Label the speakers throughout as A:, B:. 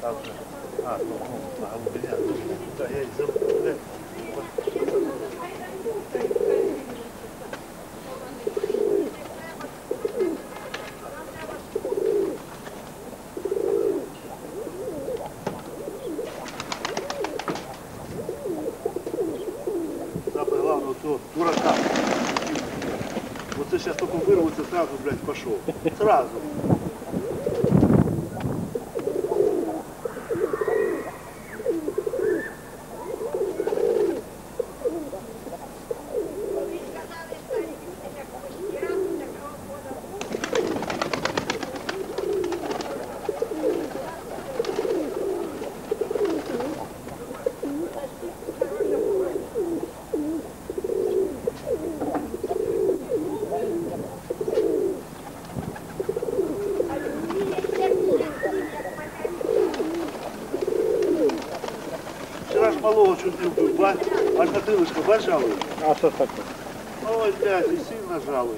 A: Там же. А, ну, ну, на глубине. Да, я и забыл, блядь. Самое главное, то дурака. Вот ты сейчас только вырваться, сразу, блядь, пошел. Сразу. Ж малого чуть не ба, аж на крылышко, ба, жалуется.
B: А що таке?
A: Ой, блядь, и сильно а?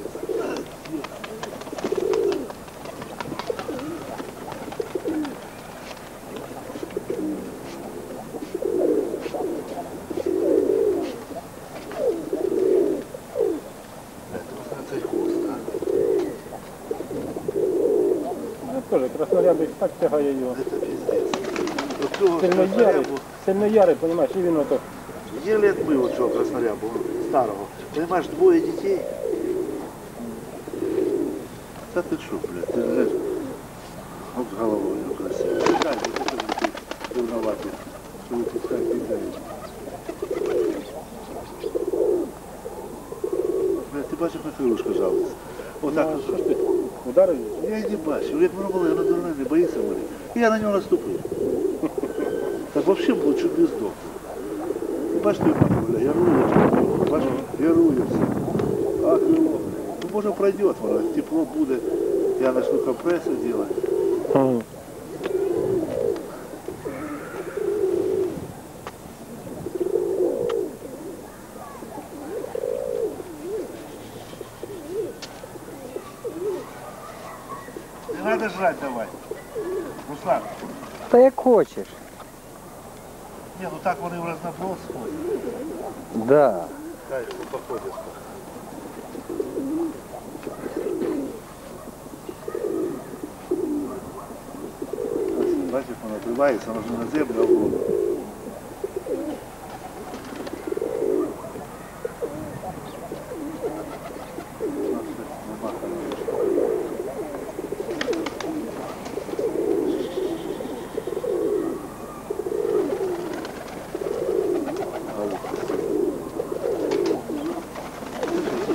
B: Ну теж краснорябий так тягає його.
A: Это пиздец. Вот цього
B: Сильно ярий,
A: краснорябу,
B: сильно ярий, розумієш, і він ото.
A: еле отмыл от цього краснорябу, старого. Понимаешь, двое детей. Да ты что, блядь, ты знаешь, вот голова у него красивая. Дай, вот это вот ты ревноватый, что выпускать не даешь. Блядь, ти бачиш, як крилушка жалується. Отак
B: Ну,
A: от.
B: що ж ти? Ударив?
A: Я й не бачив, як воно було, я на дурне не боїться мене. І я на нього наступив. Взагалі було здох. Бачите, мама, бля, я рую, бачиш, я рую все. А крило. Ну, може пройде воно, тепло буде, я начну компрессию делать. Не надо жрать давай. Руслан,
C: Та як хочеш.
A: Не, ну так вони в разноброс ходять.
C: Да.
A: Хай походять. Ось, Бачиш, воно тривається, вже на землю а обруб.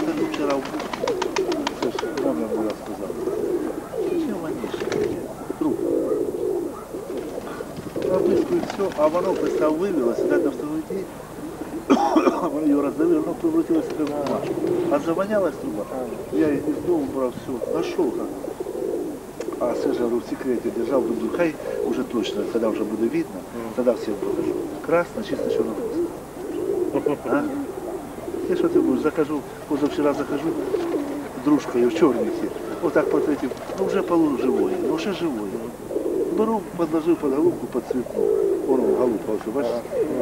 A: Це вчора в Це ж мама була сказала. Зачем вони Труп. А близько і все, а воно представ вивелося, да, на второй день. Воно його роздавило, воно превратилося в бумажку. А завонялась труба. Я из дома брал все, нашел как. А говорю, в секрете держал, думаю, хай уже точно, когда уже будет видно, тогда всем покажу. Красно, чисто хвост. А? И что ты будешь, захожу, позавчера захожу, дружка, я в чернике, вот так под этим, ну уже полу живой, ну уже живой. Беру, подложил под головку, подцветнул. Он голубка уже, бачиш?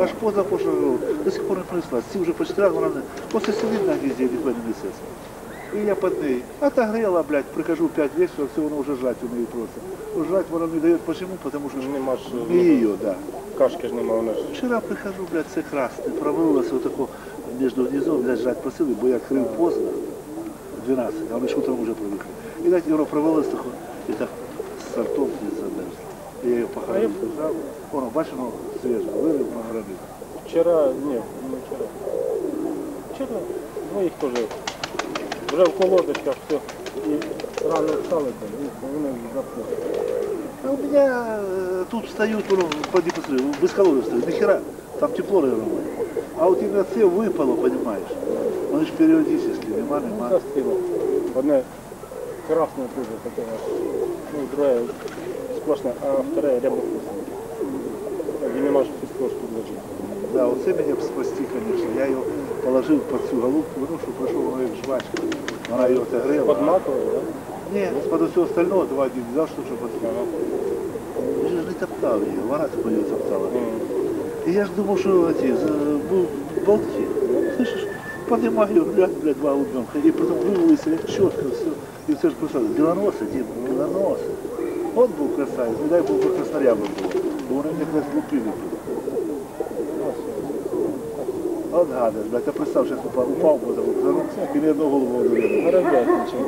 A: Аж поза пошел, до сих пор не принесла. Ці вже почти раз, вона, после сидит на гнезде, ніхто не несеться. И я под ней отогрела, блядь, прихожу в 5 вечера, все, она уже жрать у нее просто. Жрать она не дает, почему? Потому что
B: Нема ж
A: не ее, да.
B: кашки ж нема, вона ж.
A: Вчера прихожу, блядь, це красне, провалилося отако між гніздом, блядь, жрать просили, бо я крив поздно, 12, а вони ж утром вже привикли. І так воно провалилось тако, і так з сортом не замерзло. Я її похоронив, держав, воно, бачиш, воно свіже, вирив, похоронив.
B: Вчора, ні, не вчора. Вчора двоїх теж. Вже в колодочках все. І рано встали, там, і вони заплакали.
A: А у меня э, тут встают, ну, поди посмотри, без колоды встают, нихера, там тепло, наверное, А вот именно це выпало, понимаешь? Вони ж периодически, нема,
B: Ну,
A: нема.
B: застило. Одне красное тоже такое. Ну, другая сплошная, а вторая ряба вкусная. Где не можешь фистошку вложить.
A: Да, оце мені б спасти, звісно. Я його положив під цю голубку, ну, що пройшов як жвачка. Вона його отогрела.
B: Подматывал, да?
A: Ні, з-під усього остального два дні взяв, що щоб. Я ж не топтав її, вона її топтала. І я ж думав, що ці, був болти. Слышиш, поднимаю, глянь, блядь, два голубенка. І потім вивелися, як чітко, все. І все ж писали, білоноси, дід, білоноси. От був красавець, не дай Бог, би краснорябим було. Бо вони мене якраз лупили тут. От гадиш, блядь, я представ, що я упав, упав, бо там, і ні одного голову не видно.
B: Городятничек.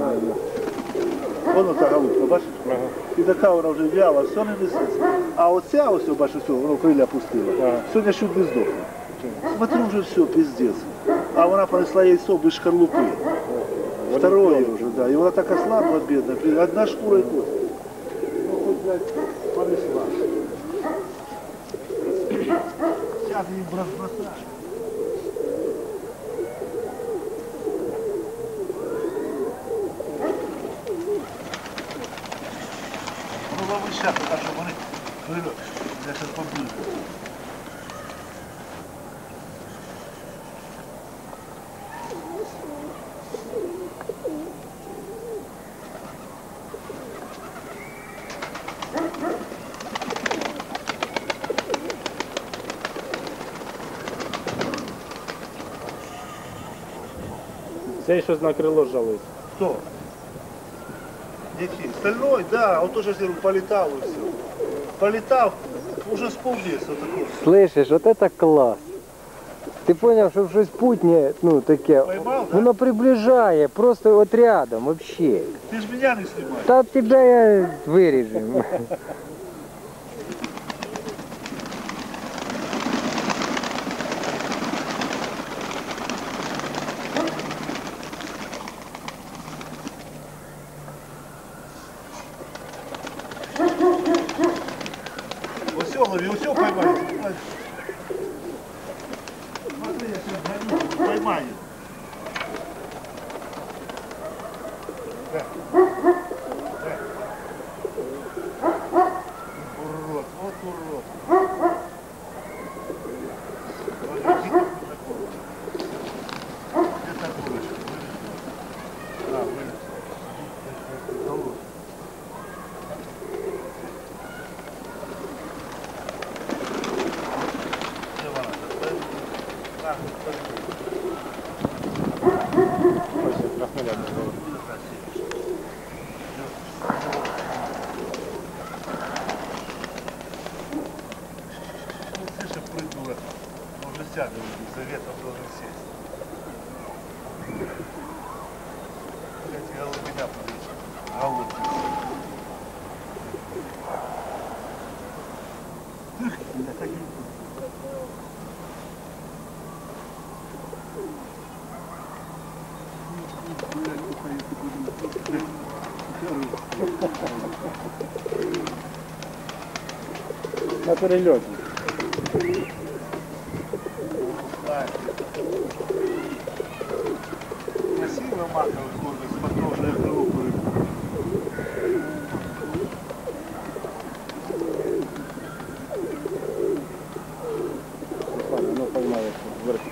A: Воно та голубка, бачиш?
B: Ага.
A: І така вона вже в'яла, все не несеться. А оця ось, бачиш, все, воно криля пустила.
B: Ага.
A: Сьогодні чуть не здохла. Смотрю, вже все, пиздец. А вона понесла яйцо без шкарлупи. Второе уже, да. И она так ослабла, бедная. блин, Одна шкура и кость. Ну, хоть, блядь, понесла. Сейчас я их бросаю. Ну, лови сейчас, так, щоб вони... вилю- Я сейчас поближе.
B: Цей щось на крило жалується.
A: Кто? Який? Стальной, да, он тоже говорю, полетал и все. Полетал, уже с поллеса такой.
C: Слышиш, от це клас. Ти зрозумів, що щось путнє, ну таке,
A: Поймал, да?
C: воно приближає, просто от рядом, вообще.
A: Ты ж меня не снимаешь.
C: Та тебе я виріжу.
A: Все, лови, все поймай. Смотри, я сейчас гоню, поймаю. Да. Да. Урод, вот урод. Вот иди на курочку. Где та курочка? Вылез. А, вылез. Голову. Где вона? На, подожди.
B: Ось краснорядний.
A: Буде красивіше. Ну, ты же прыгнула. Уже сяду, за ветром должен сесть. Эти голубина подвечу. Голубки. Эх, бля, так и-
B: На перельоті.
A: Красиво похоже на группу.
B: Ладно, ну поймали вверху.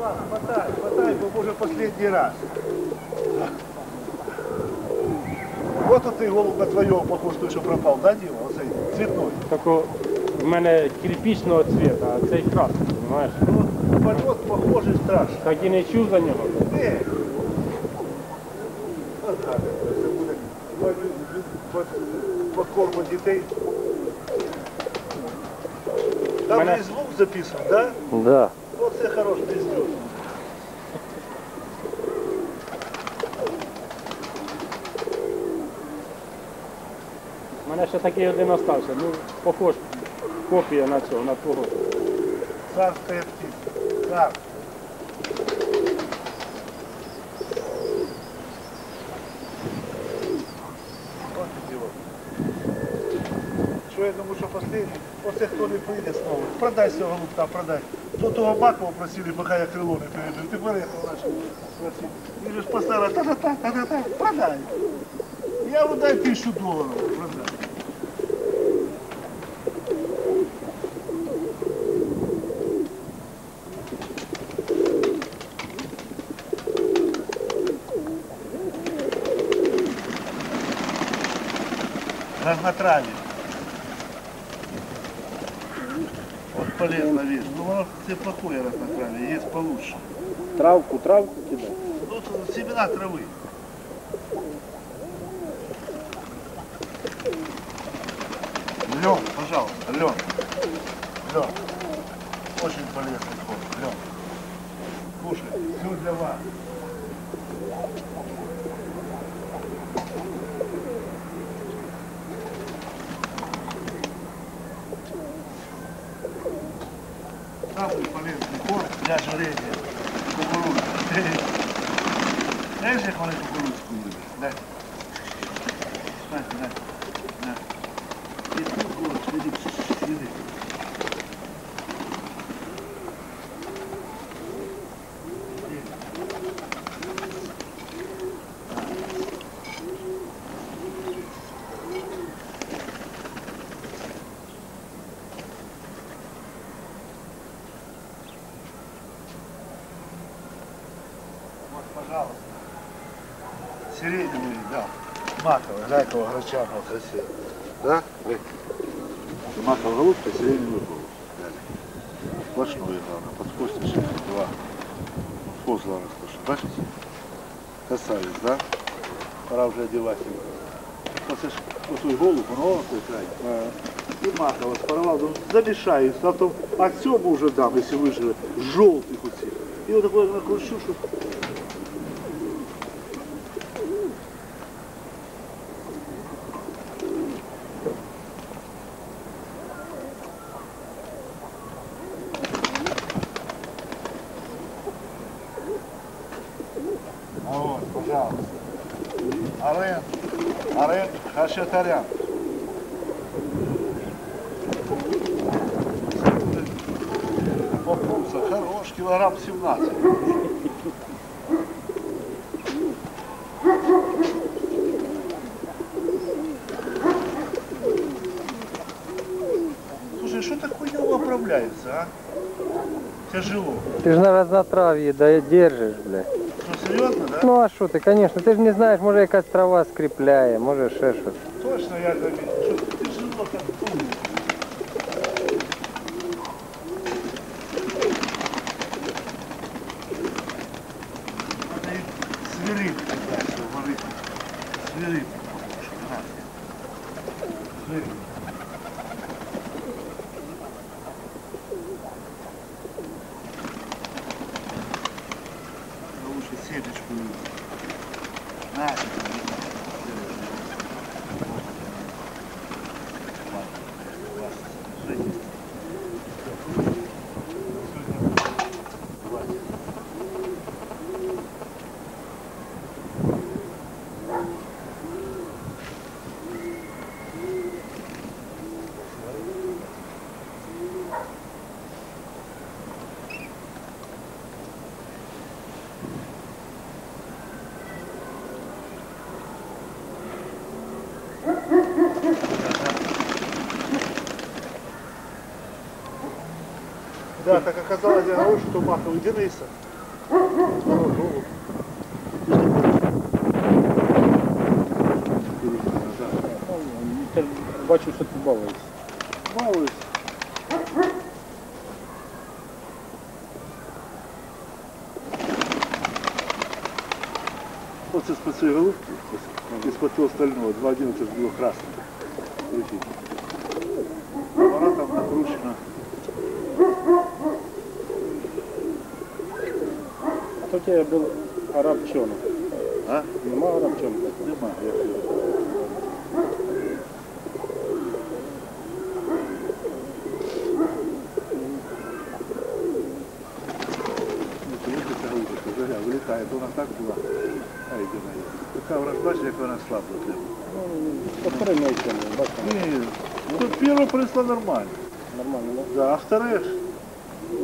A: Ладно, хватай, хватай, може последний раз. Вот оцей голуб на твоєго похож, той, що пропав, да, Діма? Оцей цвітной.
B: Тако в мене кирпичного цвета, а цей красний, розумієш?
A: Ну, польот похожий страшно.
B: Так і не чув за нього.
A: Ні. От так, це буде по- по- по корму дітей. Там
B: Мене-
A: і звук записаний, да?
C: Да.
A: Оце хороший пиздец.
B: Мене ще такий один остався, ну похож, копія на цього, на твого.
A: Царская птица. Цар. Вот. Що я думаю, що последний, оце хто не прийде знову. Продай цього голубка, продай. То того Бакова просили, пока я крыло не пережил. Ты приехал, начал просить. И же поставил, та-та-та, та-та-та, продай. Я вот дай тысячу долларов, продай. Разнотравие. Вот полезно, видишь. Ну, оно все плохое разнотравие, есть получше.
B: Травку, травку кидать.
A: Ну, семена травы. Лен, пожалуйста, лен. Лен. Очень полезный корм, лен. Кушай, все для вас. Самый полезный корм для ожирения. Кукуруза. Знаешь, як вони кукурузку люблять? Дай. Дай, дай. Дай. І тут булочка, іди, іди. Вот, пожалуйста. Сиреневый, да. Маковый, да, какого грачаного красиво. Да? Вы. Маковая голубка, сиреневый голубь. Дали. Сплошной, главное, подскостишь два. Фос, главное, сплошной. Бачите? Красавец, да? Пора вже одягати його. Оце ж отой голуб, воно той край. І маково спарував, ну, замішаю, а то а цьому вже дам, якщо виживе, жовтих оцих. І отако як накручу, щоб Попался, хорош, килограмм 17. Слушай, что так хуйня управляется, а? Тяжело.
C: Ты же на разнотравье да, держишь, бля.
A: Ну, серьезно, да?
C: Ну а що ти, конечно, ти ж не знаєш, може якась трава скріпляє, може ще щось.
A: Точно я заметил. Да, так оказалось, я говорю, что маковый Дениса.
B: Бачу, що ти балуєшся.
A: Балуюсь. Вот из-под своей головки, из-под того остального, 2.11 было красное.
B: А то у тебе був арабчонок.
A: А?
B: Нема арабчонка?
A: Нема, я пью. Вилітає, то вона так була. Ай, де вона є. Така вона, бачиш, як вона слабла для мене.
B: Ну, повтори мою тему, бачиш,
A: Ні, ну тут перше прийшло нормально.
B: нормально, да?
A: Да, а вторе ж,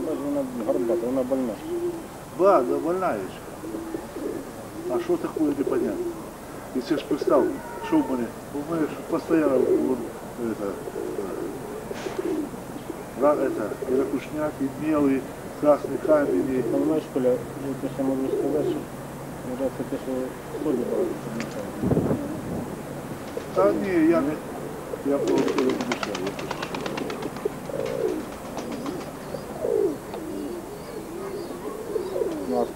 B: Даже вона горбата, вона больна.
A: Да, да, больная еще. А что такое непонятно? Если ж представь, что у меня, у меня ж постоянно вон, это, э, ра- это, и ракушняк, и белый, красный камень, и
B: Понимаєш, Коля, я те, що можу сказати, що може це те, що солі багато підмішали.
A: Да не, я не, я просто не мешаю.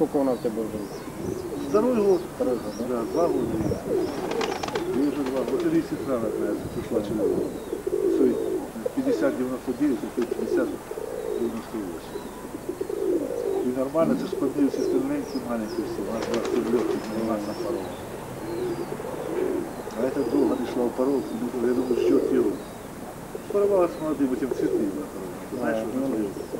A: Я просто-
B: Ну а скільки вона в тебе вже?
A: Второй год,
B: Второй год, да?
A: да, два года. Ей уже два года. Это сестра родная, пришла человек. Стоит 50-99, а стоит 50-98. И нормально, це ж подбив сестренки маленькие все, у нас была все легких, у нас на порог. А это долго не шла в порог, ну, я думаю, что делать. Порвалась молодым этим цветы на порог. Знаешь,
B: А,
A: что
B: ну,
A: это